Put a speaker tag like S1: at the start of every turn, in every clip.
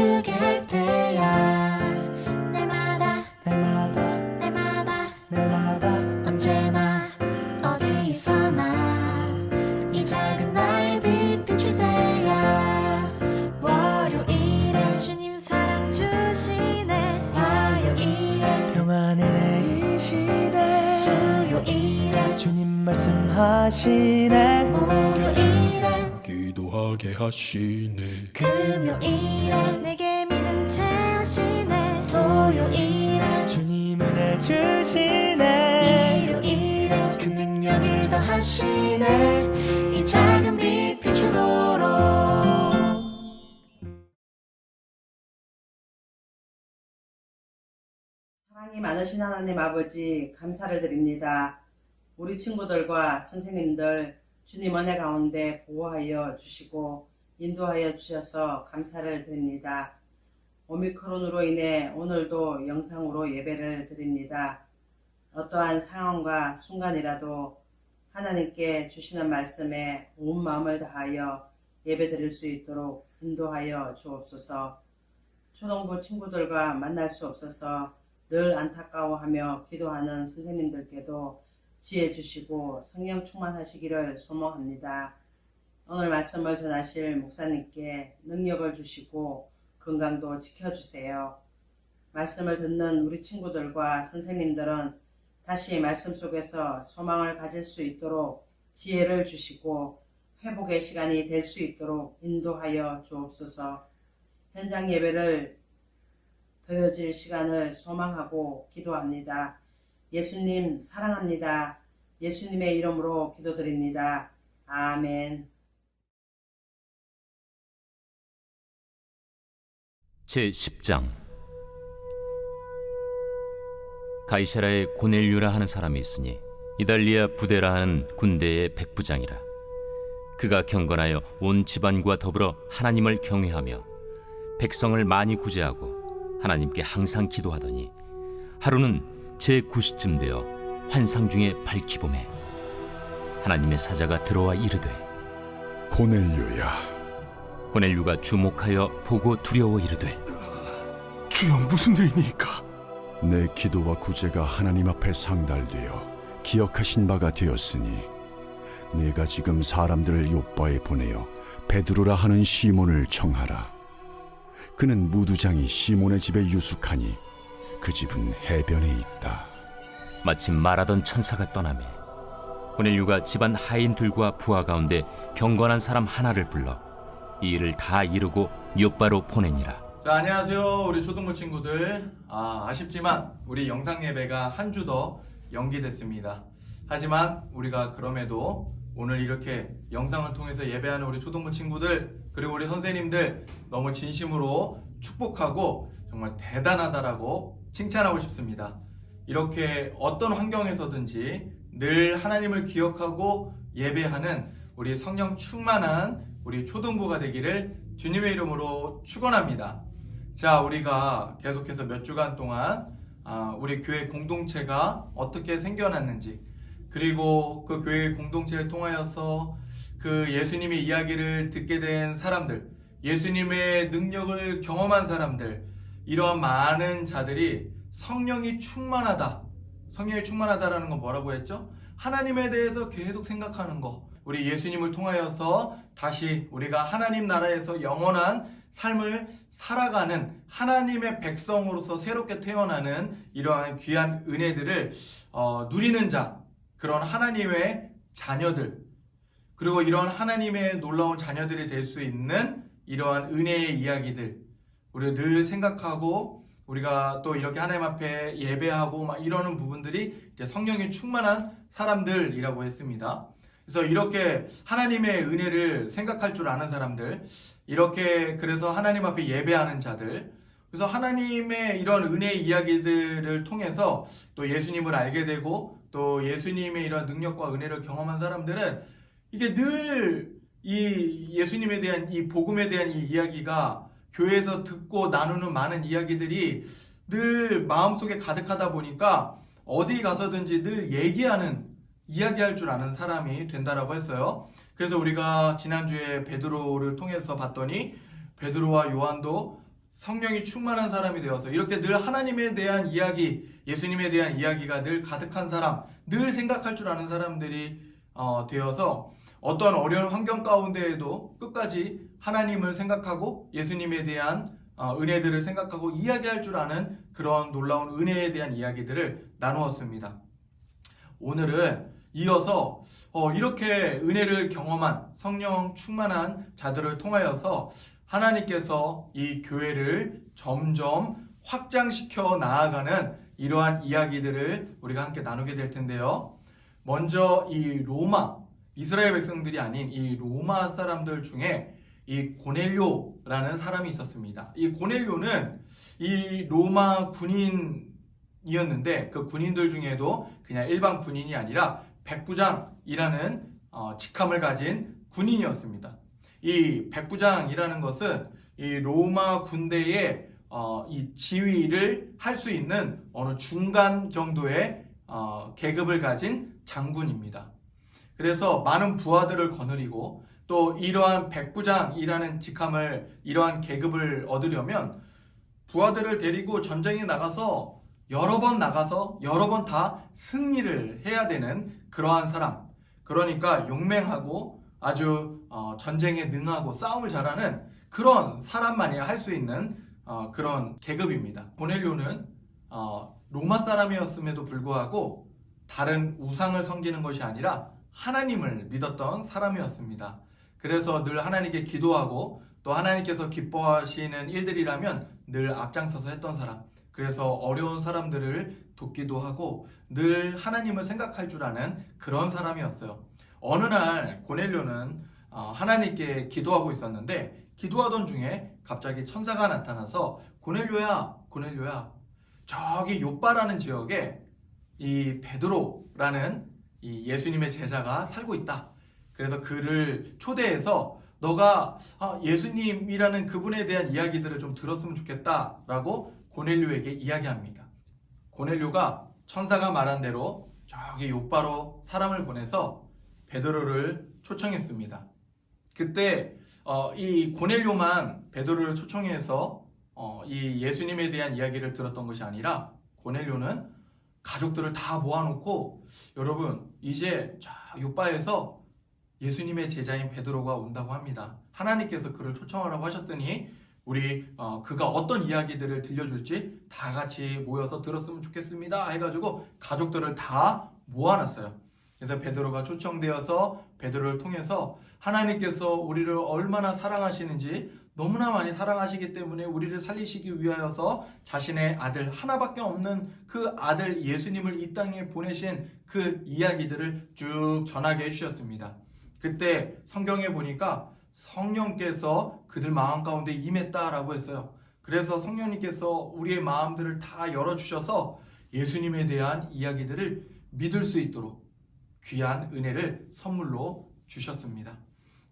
S1: 비추게 할 때야. 날마다
S2: 날마다
S1: 날마다
S2: 날마다.
S1: 언제나 어디서나. 이 작은 나의 빛 비출 때야. 월요일에 주님 사랑 주시네. 화요일에
S2: 평안을 내리시네.
S1: 수요일에
S2: 주님 말씀하시네.
S1: 목요일에
S3: 기도하게
S2: 하시네
S1: 일요일에 그 능력을 더하시네 이 작은 빛 비추도록
S4: 사랑이 많으신 하나님 아버지 감사를 드립니다. 우리 친구들과 선생님들 주님 은혜 가운데 보호하여 주시고 인도하여 주셔서 감사를 드립니다. 오미크론으로 인해 오늘도 영상으로 예배를 드립니다. 어떠한 상황과 순간이라도 하나님께 주시는 말씀에 온 마음을 다하여 예배 드릴 수 있도록 인도하여 주옵소서. 초등부 친구들과 만날 수 없어서 늘 안타까워하며 기도하는 선생님들께도 지혜 주시고 성령 충만하시기를 소망합니다. 오늘 말씀을 전하실 목사님께 능력을 주시고 건강도 지켜주세요. 말씀을 듣는 우리 친구들과 선생님들은 다시 말씀 속에서 소망을 가질 수 있도록 지혜를 주시고 회복의 시간이 될 수 있도록 인도하여 주옵소서. 현장 예배를 드려질 시간을 소망하고 기도합니다. 예수님 사랑합니다. 예수님의 이름으로 기도드립니다. 아멘.
S5: 제 10장 가이사라에 고넬류라 하는 사람이 있으니 이달리아 부대라 하는 군대의 백부장이라. 그가 경건하여 온 집안과 더불어 하나님을 경외하며 백성을 많이 구제하고 하나님께 항상 기도하더니 하루는 제 9시쯤 되어 환상 중에 밝히 봄에 하나님의 사자가 들어와 이르되
S3: 고넬료야.
S5: 고넬류가 주목하여 보고 두려워 이르되
S3: 주여 무슨 일이니까 내 기도와 구제가 하나님 앞에 상달되어 기억하신 바가 되었으니 내가 지금 사람들을 요바에 보내어 베드로라 하는 시몬을 청하라. 그는 무두장이 시몬의 집에 유숙하니 그 집은 해변에 있다.
S5: 마침 말하던 천사가 떠나매 고넬류가 집안 하인들과 부하 가운데 경건한 사람 하나를 불러 이 일을 다 이루고 요바로 보내니라
S6: 자, 안녕하세요. 우리 초등부 친구들. 아, 아쉽지만 우리 영상 예배가 한 주 더 연기됐습니다. 하지만 우리가 그럼에도 오늘 이렇게 영상을 통해서 예배하는 우리 초등부 친구들 그리고 우리 선생님들 너무 진심으로 축복하고 정말 대단하다라고 칭찬하고 싶습니다. 이렇게 어떤 환경에서든지 늘 하나님을 기억하고 예배하는 우리 성령 충만한 우리 초등부가 되기를 주님의 이름으로 축원합니다. 자, 우리가 계속해서 몇 주간 동안 아, 우리 교회 공동체가 어떻게 생겨났는지 그리고 그 교회 공동체를 통하여서 그 예수님의 이야기를 듣게 된 사람들, 예수님의 능력을 경험한 사람들, 이러한 많은 자들이 성령이 충만하다. 성령이 충만하다라는 건 뭐라고 했죠? 하나님에 대해서 계속 생각하는 거. 우리 예수님을 통하여서 다시 우리가 하나님 나라에서 영원한 삶을 살아가는 하나님의 백성으로서 새롭게 태어나는 이러한 귀한 은혜들을 어, 누리는 자, 그런 하나님의 자녀들, 그리고 이런 하나님의 놀라운 자녀들이 될 수 있는 이러한 은혜의 이야기들, 우리가 늘 생각하고 우리가 또 이렇게 하나님 앞에 예배하고 막 이러는 부분들이 이제 성령이 충만한 사람들이라고 했습니다. 그래서 이렇게 하나님의 은혜를 생각할 줄 아는 사람들, 이렇게 그래서 하나님 앞에 예배하는 자들, 그래서 하나님의 이런 은혜 이야기들을 통해서 또 예수님을 알게 되고 또 예수님의 이런 능력과 은혜를 경험한 사람들은 이게 늘 이 예수님에 대한 이 복음에 대한 이 이야기가 교회에서 듣고 나누는 많은 이야기들이 늘 마음속에 가득하다 보니까 어디 가서든지 늘 얘기하는 이야기할 줄 아는 사람이 된다라고 했어요. 그래서 우리가 지난주에 베드로를 통해서 봤더니 베드로와 요한도 성령이 충만한 사람이 되어서 이렇게 늘 하나님에 대한 이야기, 예수님에 대한 이야기가 늘 가득한 사람, 늘 생각할 줄 아는 사람들이 어, 되어서 어떠한 어려운 환경 가운데에도 끝까지 하나님을 생각하고 예수님에 대한 어, 은혜들을 생각하고 이야기할 줄 아는 그런 놀라운 은혜에 대한 이야기들을 나누었습니다. 오늘은 이어서 어, 이렇게 은혜를 경험한 성령 충만한 자들을 통하여서 하나님께서 이 교회를 점점 확장시켜 나아가는 이러한 이야기들을 우리가 함께 나누게 될 텐데요. 먼저 이 로마 이스라엘 백성들이 아닌 이 로마 사람들 중에 이 고넬료라는 사람이 있었습니다. 이 고넬료는 이 로마 군인이었는데 그 군인들 중에도 그냥 일반 군인이 아니라 백부장이라는 어, 직함을 가진 군인이었습니다. 이 백부장이라는 것은 이 로마 군대의 어, 이 지휘를 할 수 있는 어느 중간 정도의 어, 계급을 가진 장군입니다. 그래서 많은 부하들을 거느리고 또 이러한 백부장이라는 직함을 이러한 계급을 얻으려면 부하들을 데리고 전쟁에 나가서 여러 번 나가서 여러 번 다 승리를 해야 되는 그러한 사람. 그러니까 용맹하고 아주 어, 전쟁에 능하고 싸움을 잘하는 그런 사람만이 할 수 있는 어, 그런 계급입니다. 고넬료는 어, 로마 사람이었음에도 불구하고 다른 우상을 섬기는 것이 아니라 하나님을 믿었던 사람이었습니다. 그래서 늘 하나님께 기도하고 또 하나님께서 기뻐하시는 일들이라면 늘 앞장서서 했던 사람. 그래서 어려운 사람들을 돕기도 하고 늘 하나님을 생각할 줄 아는 그런 사람이었어요. 어느 날 고넬료는 어, 하나님께 기도하고 있었는데 기도하던 중에 갑자기 천사가 나타나서 고넬료야, 고넬료야, 저기 요빠라는 지역에 이 베드로라는 이 예수님의 제자가 살고 있다. 그래서 그를 초대해서 너가 아, 예수님이라는 그분에 대한 이야기들을 좀 들었으면 좋겠다라고 고넬료에게 이야기합니다. 고넬료가 천사가 말한 대로 저기 요바로 사람을 보내서 베드로를 초청했습니다. 그때 어, 이 고넬료만 베드로를 초청해서 어, 이 예수님에 대한 이야기를 들었던 것이 아니라 고넬료는 가족들을 다 모아놓고 여러분 이제 자 요바에서 예수님의 제자인 베드로가 온다고 합니다. 하나님께서 그를 초청하라고 하셨으니 우리 어, 그가 어떤 이야기들을 들려줄지 다 같이 모여서 들었으면 좋겠습니다. 해가지고 가족들을 다 모아놨어요. 그래서 베드로가 초청되어서 베드로를 통해서 하나님께서 우리를 얼마나 사랑하시는지 너무나 많이 사랑하시기 때문에 우리를 살리시기 위하여서 자신의 아들 하나밖에 없는 그 아들 예수님을 이 땅에 보내신 그 이야기들을 쭉 전하게 해주셨습니다. 그때 성경에 보니까 성령께서 그들 마음 가운데 임했다라고 했어요. 그래서 성령님께서 우리의 마음들을 다 열어주셔서 예수님에 대한 이야기들을 믿을 수 있도록 귀한 은혜를 선물로 주셨습니다.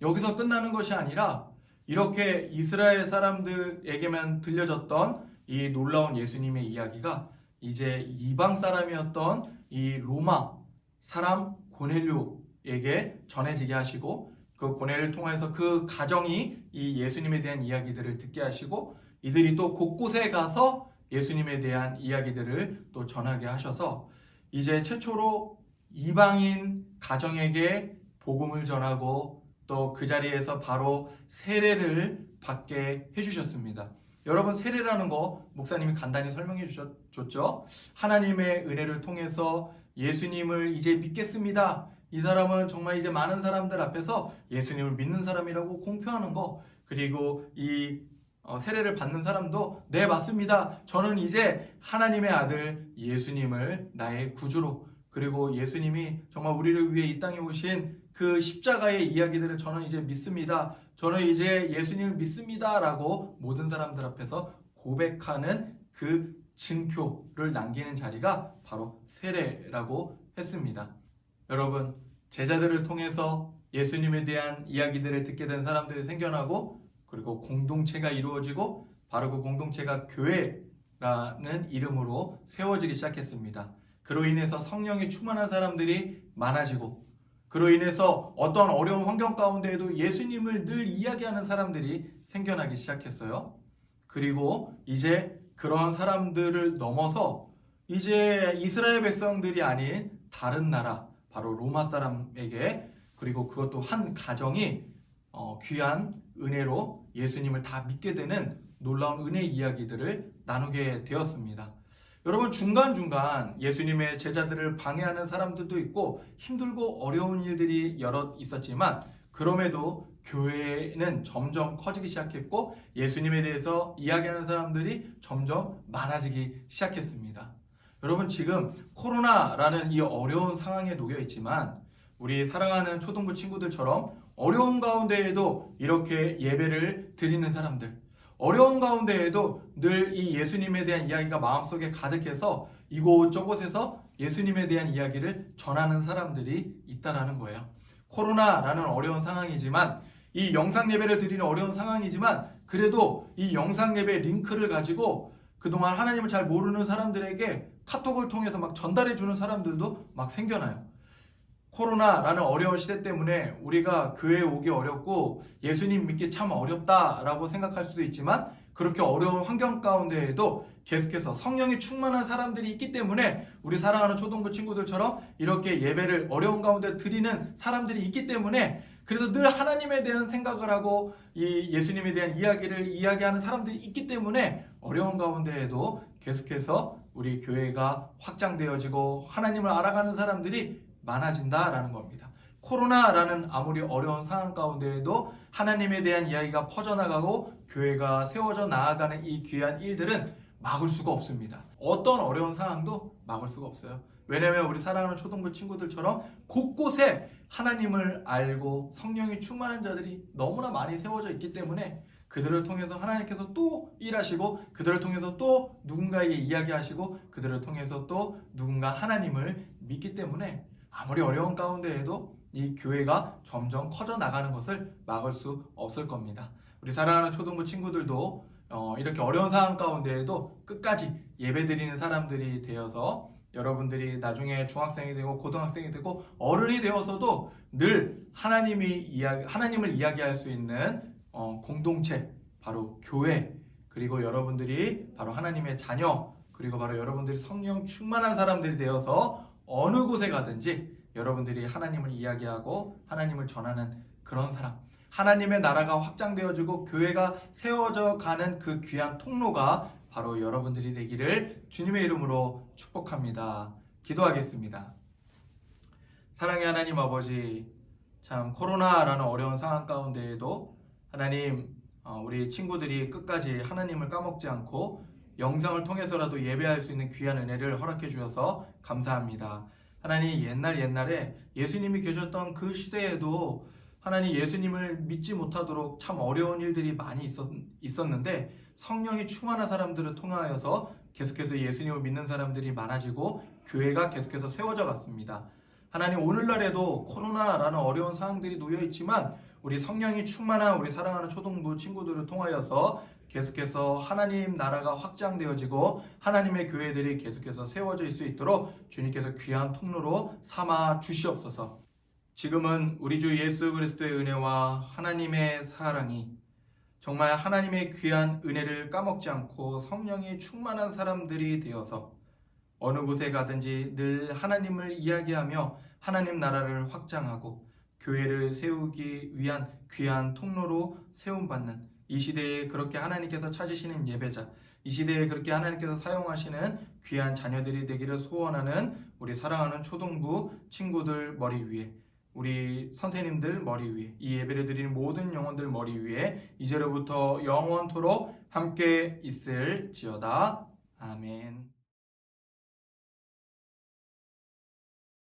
S6: 여기서 끝나는 것이 아니라 이렇게 이스라엘 사람들에게만 들려졌던 이 놀라운 예수님의 이야기가 이제 이방 사람이었던 이 로마 사람 고넬료 에게 전해지게 하시고 그 고넬을 통해서 그 가정이 이 예수님에 대한 이야기들을 듣게 하시고 이들이 또 곳곳에 가서 예수님에 대한 이야기들을 또 전하게 하셔서 이제 최초로 이방인 가정에게 복음을 전하고 또 그 자리에서 바로 세례를 받게 해주셨습니다. 여러분 세례라는 거 목사님이 간단히 설명해 주셨죠? 하나님의 은혜를 통해서 예수님을 이제 믿겠습니다. 이 사람은 정말 이제 많은 사람들 앞에서 예수님을 믿는 사람이라고 공표하는 거 그리고 이 어, 세례를 받는 사람도 네 맞습니다. 저는 이제 하나님의 아들 예수님을 나의 구주로 그리고 예수님이 정말 우리를 위해 이 땅에 오신 그 십자가의 이야기들을 저는 이제 믿습니다. 저는 이제 예수님을 믿습니다라고 모든 사람들 앞에서 고백하는 그 증표를 남기는 자리가 바로 세례라고 했습니다. 여러분, 제자들을 통해서 예수님에 대한 이야기들을 듣게 된 사람들이 생겨나고 그리고 공동체가 이루어지고 바로 그 공동체가 교회라는 이름으로 세워지기 시작했습니다. 그로 인해서 성령이 충만한 사람들이 많아지고 그로 인해서 어떠한 어려운 환경 가운데에도 예수님을 늘 이야기하는 사람들이 생겨나기 시작했어요. 그리고 이제 그런 사람들을 넘어서 이제 이스라엘 백성들이 아닌 다른 나라, 바로 로마 사람에게 그리고 그것도 한 가정이 어, 귀한 은혜로 예수님을 다 믿게 되는 놀라운 은혜 이야기들을 나누게 되었습니다. 여러분 중간중간 예수님의 제자들을 방해하는 사람들도 있고 힘들고 어려운 일들이 여러 있었지만 그럼에도 교회는 점점 커지기 시작했고 예수님에 대해서 이야기하는 사람들이 점점 많아지기 시작했습니다. 여러분 지금 코로나라는 이 어려운 상황에 놓여 있지만 우리 사랑하는 초등부 친구들처럼 어려운 가운데에도 이렇게 예배를 드리는 사람들 어려운 가운데에도 늘 이 예수님에 대한 이야기가 마음속에 가득해서 이곳저곳에서 예수님에 대한 이야기를 전하는 사람들이 있다라는 거예요. 코로나라는 어려운 상황이지만 이 영상 예배를 드리는 어려운 상황이지만 그래도 이 영상 예배 링크를 가지고 그동안 하나님을 잘 모르는 사람들에게 카톡을 통해서 막 전달해 주는 사람들도 막 생겨나요. 코로나라는 어려운 시대 때문에 우리가 교회에 오기 어렵고 예수님 믿기 참 어렵다라고 생각할 수도 있지만 그렇게 어려운 환경 가운데에도 계속해서 성령이 충만한 사람들이 있기 때문에 우리 사랑하는 초등부 친구들처럼 이렇게 예배를 어려운 가운데 드리는 사람들이 있기 때문에 그래서 늘 하나님에 대한 생각을 하고 이 예수님에 대한 이야기를 이야기하는 사람들이 있기 때문에 어려운 가운데에도 계속해서 우리 교회가 확장되어지고 하나님을 알아가는 사람들이 많아진다라는 겁니다. 코로나라는 아무리 어려운 상황 가운데에도 하나님에 대한 이야기가 퍼져나가고 교회가 세워져 나아가는 이 귀한 일들은 막을 수가 없습니다. 어떤 어려운 상황도 막을 수가 없어요. 왜냐하면 우리 사랑하는 초등부 친구들처럼 곳곳에 하나님을 알고 성령이 충만한 자들이 너무나 많이 세워져 있기 때문에 그들을 통해서 하나님께서 또 일하시고 그들을 통해서 또 누군가에게 이야기하시고 그들을 통해서 또 누군가 하나님을 믿기 때문에 아무리 어려운 가운데에도 이 교회가 점점 커져 나가는 것을 막을 수 없을 겁니다. 우리 사랑하는 초등부 친구들도 어, 이렇게 어려운 상황 가운데에도 끝까지 예배드리는 사람들이 되어서 여러분들이 나중에 중학생이 되고 고등학생이 되고 어른이 되어서도 늘 하나님이 이야기, 하나님을 이야기할 수 있는 어, 공동체 바로 교회 그리고 여러분들이 바로 하나님의 자녀 그리고 바로 여러분들이 성령 충만한 사람들이 되어서 어느 곳에 가든지 여러분들이 하나님을 이야기하고 하나님을 전하는 그런 사람. 하나님의 나라가 확장되어지고 교회가 세워져 가는 그 귀한 통로가 바로 여러분들이 되기를 주님의 이름으로 축복합니다. 기도하겠습니다. 사랑의 하나님 아버지, 참 코로나라는 어려운 상황 가운데에도 하나님 어, 우리 친구들이 끝까지 하나님을 까먹지 않고 영상을 통해서라도 예배할 수 있는 귀한 은혜를 허락해 주셔서 감사합니다. 하나님 옛날 옛날에 예수님이 계셨던 그 시대에도 하나님 예수님을 믿지 못하도록 참 어려운 일들이 많이 있었, 있었는데 성령이 충만한 사람들을 통하여서 계속해서 예수님을 믿는 사람들이 많아지고 교회가 계속해서 세워져 갔습니다. 하나님 오늘날에도 코로나라는 어려운 상황들이 놓여 있지만 우리 성령이 충만한 우리 사랑하는 초등부 친구들을 통하여서 계속해서 하나님 나라가 확장되어지고 하나님의 교회들이 계속해서 세워질 수 있도록 주님께서 귀한 통로로 삼아 주시옵소서. 지금은 우리 주 예수 그리스도의 은혜와 하나님의 사랑이 정말 하나님의 귀한 은혜를 까먹지 않고 성령이 충만한 사람들이 되어서 어느 곳에 가든지 늘 하나님을 이야기하며 하나님 나라를 확장하고 교회를 세우기 위한 귀한 통로로 세움받는 이 시대에 그렇게 하나님께서 찾으시는 예배자, 이 시대에 그렇게 하나님께서 사용하시는 귀한 자녀들이 되기를 소원하는 우리 사랑하는 초등부 친구들 머리 위에 우리 선생님들 머리 위에 이 예배를 드리는 모든 영혼들 머리 위에 이제로부터 영원토록 함께 있을지어다. 아멘.